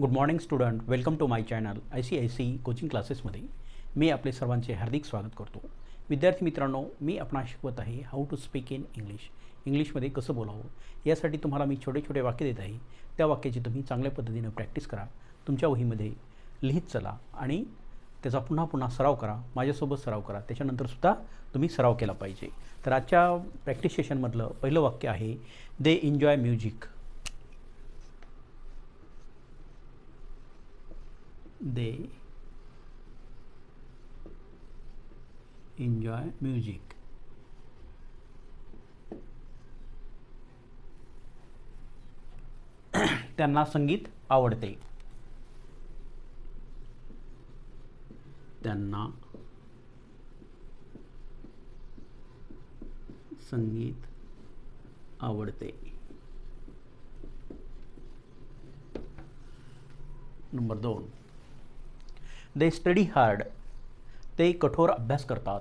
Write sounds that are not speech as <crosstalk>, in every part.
Good morning student welcome to my channel I C I C coaching क्लासेसमध्ये मी आपले सर्वांचे हार्दिक स्वागत करतो. विद्यार्थी मित्रांनो मी आपणा शिकवत आहे how to speak in English इंग्लिशमध्ये कसं बोलावं? यासाठी तुम्हाला मी छोटे छोटे वाक्य देत आहे. त्या वाक्याची तुम्ही चांगल्या पद्धतीनं प्रॅक्टिस करा. तुमच्या वहीमध्ये लिहित चला आणि त्याचा पुन्हा पुन्हा सराव करा. माझ्यासोबत सराव करा. त्याच्यानंतरसुद्धा तुम्ही सराव केला पाहिजे. तर आजच्या प्रॅक्टिस सेशनमधलं पहिलं वाक्य आहे they enjoy music they enjoy music. <clears throat> त्यांना संगीत आवडते. त्यांना संगीत आवडते. नंबर दोन. दे स्टडी हार्ड ते कठोर अभ्यास करतात.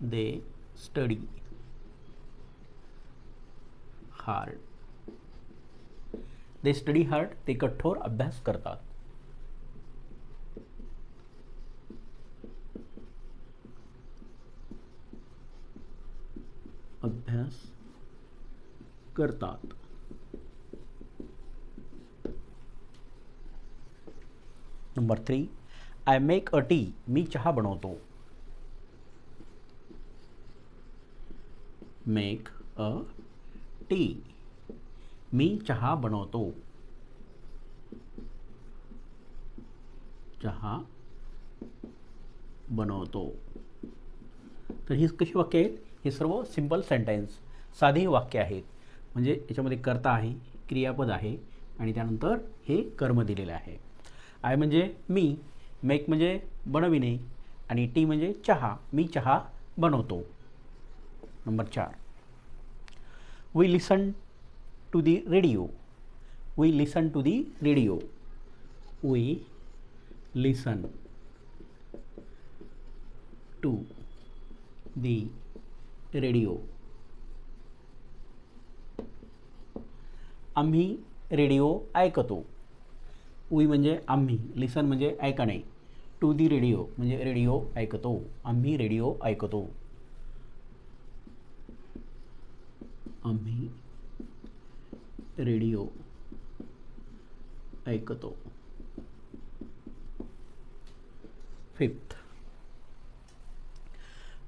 They study hard they study hard ते कठोर अभ्यास करतात. अभ्यास करतात. Number three I make a tea मी चहा बनवतो. मेक अ टी मी चहा बनवतो. चहा बनवतो. तर ही कशी वाक्य आहेत? हे सर्व सिंपल सेंटेन्स साधी वाक्य आहेत. म्हणजे याच्यामध्ये कर्ता आहे क्रियापद आहे आणि त्यानंतर हे कर्म दिलेलं आहे. आय म्हणजे मी मेक म्हणजे बनविणे आणि टी म्हणजे चहा मी चहा बनवतो. नंबर चार. We listen to the radio we listen to the radio we listen to the radio आम्ही रेडिओ ऐकतो. वी म्हणजे आम्ही लिसन म्हणजे ऐकणे. टू दी रेडिओ म्हणजे रेडिओ ऐकतो आम्ही रेडिओ ऐकतो. आम्ही रेडिओ ऐकतो. Fifth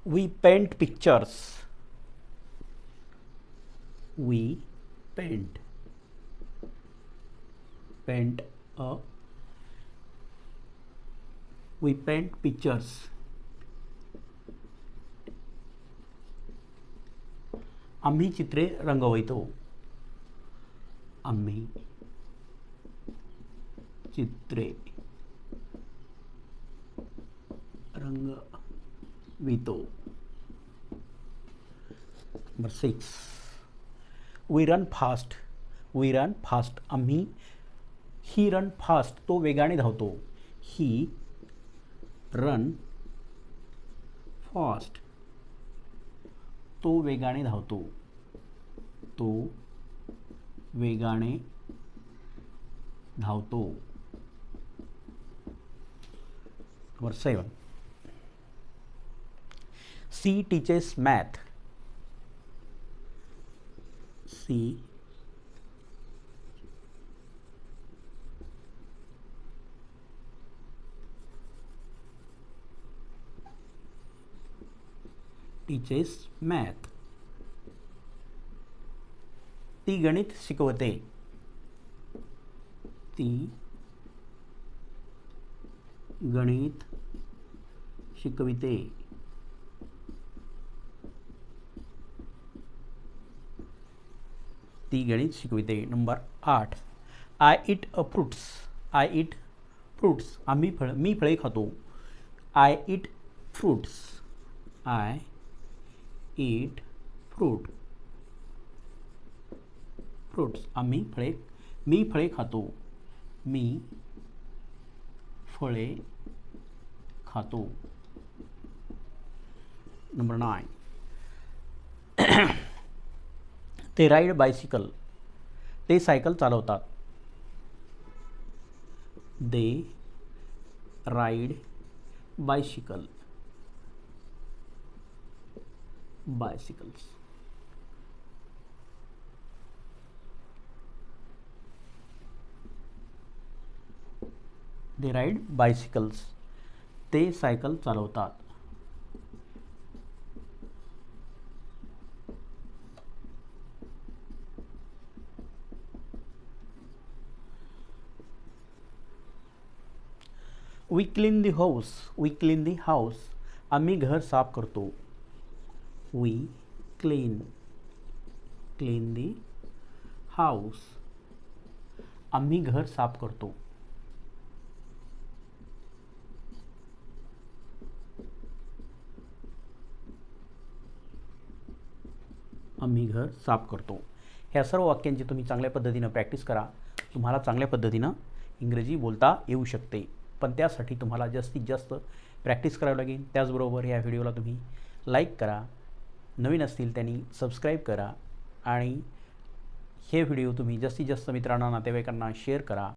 we paint pictures we paint paint a we paint pictures. आम्ही चित्रे रंगवतो. आम्ही चित्रे रंगवितो. Number six we run fast we run fast आम्ही ही रन फास्ट तो वेगाने धावतो. ही रन फास्ट तो वेगाने धावतो. तो वेगाने धावतो. Number seven she teaches math she teaches math ती गणित शिकवते. ती गणित शिकविते. ती गणित शिकविते. नंबर आठ. I eat a fruits I eat fruits आम्ही फळ मी फळे खातो. I eat fruits I eat fruit fruits आम्ही फळे मी फळे खातो. मी फळे खातो. नंबर नाईन ते राईड बायसिकल ते सायकल चालवतात. They ride bicycle bicycles they ride bicycles ते सायकल चालवतात. We clean the house we clean the house आम्ही घर साफ करतो. We clean clean the house आम्ही घर साफ करतो. आम्ही घर साफ करतो. ह्या सर्व वाक्यांची तुम्ही चांगल्या पद्धतीनं प्रॅक्टिस करा. तुम्हाला चांगल्या पद्धतीनं इंग्रजी बोलता येऊ शकते. पण त्यासाठी तुम्हाला जास्तीत जास्त प्रॅक्टिस करावी लागेल. त्याचबरोबर या व्हिडिओला तुम्ही लाईक करा. नवीन असतील त्यांनी सबस्क्राईब करा आणि हे व्हिडिओ तुम्ही जास्तीत जास्त मित्रांना नातेवाईकांना शेअर करा.